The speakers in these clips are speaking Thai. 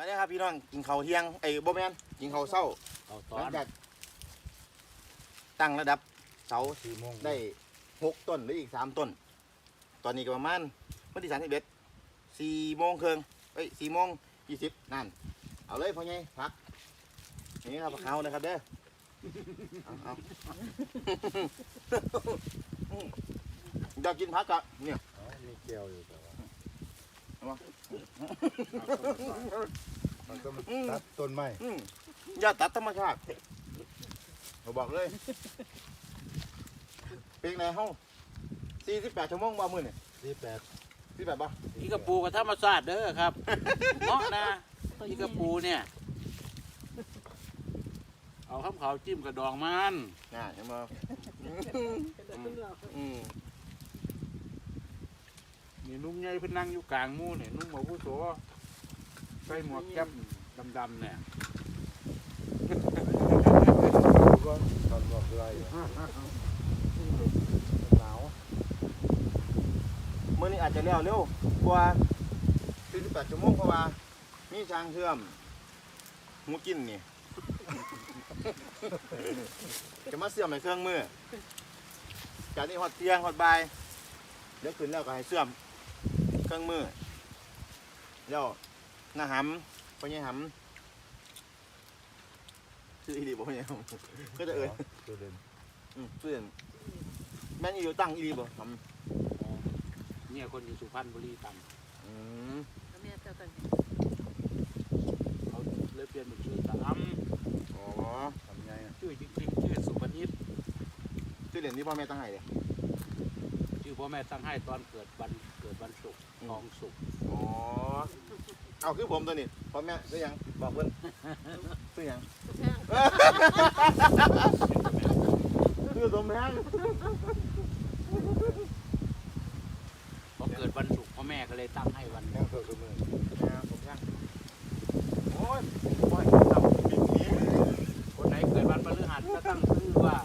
มาเลยครับพี่น้องกินข้าวเที่ยงไอ้ยบ่แม่นกินข้าวเช้าเอาตหอลังนจากตั้งระดับเสา สี่โมงได้หกต้นหรืออีกสามต้น ตอนนี้ก็ประมาณวันที่สามสิบเอ็ดสี่โมงครึ่งเอ้ยสี่โมงยี่สิบนั่น เอาเลยพ่อใหญ่พักนี่ครับเขานะครับเด้อเอาเอาอยากกินพักกะเนี่ย อ๋อมีเกลียวอยู่แต่ว่า เอามามันต้องตัดต้นไม้อืมอย่าตัดธรรมชาติเราบอกเลยเป็นไงเฮ้าสี่สิบแปดชั่วโมงบ่มือเนี่ยสี่แปดสี่แปดบ่อีกระปูกับธรรมชาติเด้อครับเนาะนะอีกระปูเนี่ย เอาข้าวขาวจิ้มกระดองมันน่าเห็นบ่อืม นี่นุ่มใหญ่เพิ่นนั่งอยู่กลางหมู่เนี่ยนุ่มหมอผู้โสใส่หมวกแก๊ปดำๆเนี่ยก่อนตอนบอกอะไรอยู่หนาวเมื่อนี้อาจจะเร็วเร็วกว่าสี่สิบแปดชั่วโมงเพราะว่ามีช้างเชื่อมหมูกินนี่จะมาเสื่อมในเครื่องมือจากนี้หอดเตียงหอดบเดี๋ยวขึ้นแล้วก็ให้เสื่อม เครื่องมือแล้วหน้าหำพ่อใหญ่หำชื่ออีดีบ่พ่อใหญ่หำก็จะเอ่ยตัวเด่นอืมเพื่อนแม่นอีอยู่ตั้งอีดีบ่หำเนี่ยคนอยู่สุพรรณบุรีตังอืมแม่เจ้ากันเขาเลยเปลี่ยนเป็นชื่อตาออ๋อทำไงอะำชื่อจริงๆชื่อสุพนิษชื่อเล่นที่พ่อแม่ตั้งให้เลยชื่อ พ่อแม่ตั้งให้ตอนเกิดวันเกิดวันศุกร์อืมทองศุกร์อ๋อ เอาคือผมตัวนี้พ่อแม่ซื้อหยังบอกเพิ่นซื้อหยังทุกแพงซื้อสมแพงพอเกิดวันศุกร์พ่อแม่ก็เลยตั้งให้วันแห้งตัวตัวมือสมแพงโอ้ยโอ้ยทำปีนี้คนไหนเกิดวันพฤหัสก็ตั้งชื่อว่า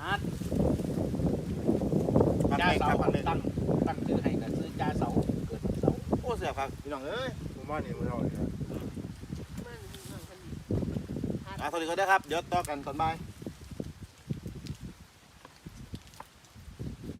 ฮัท พัน จ้า เอกค เสา รับพันเอก ตั้งตั้งชื่อให้ก็ซื้อ จ้าเสาเกิดวันเสาร์โอ้เสียบครับพี่น้องเอ้ยผมว่านี่มันเท่าไหร่นะมันนั่งกันอะสวัสดีครับเด้อครับเดี๋ยวต่อกันตอนบ่าย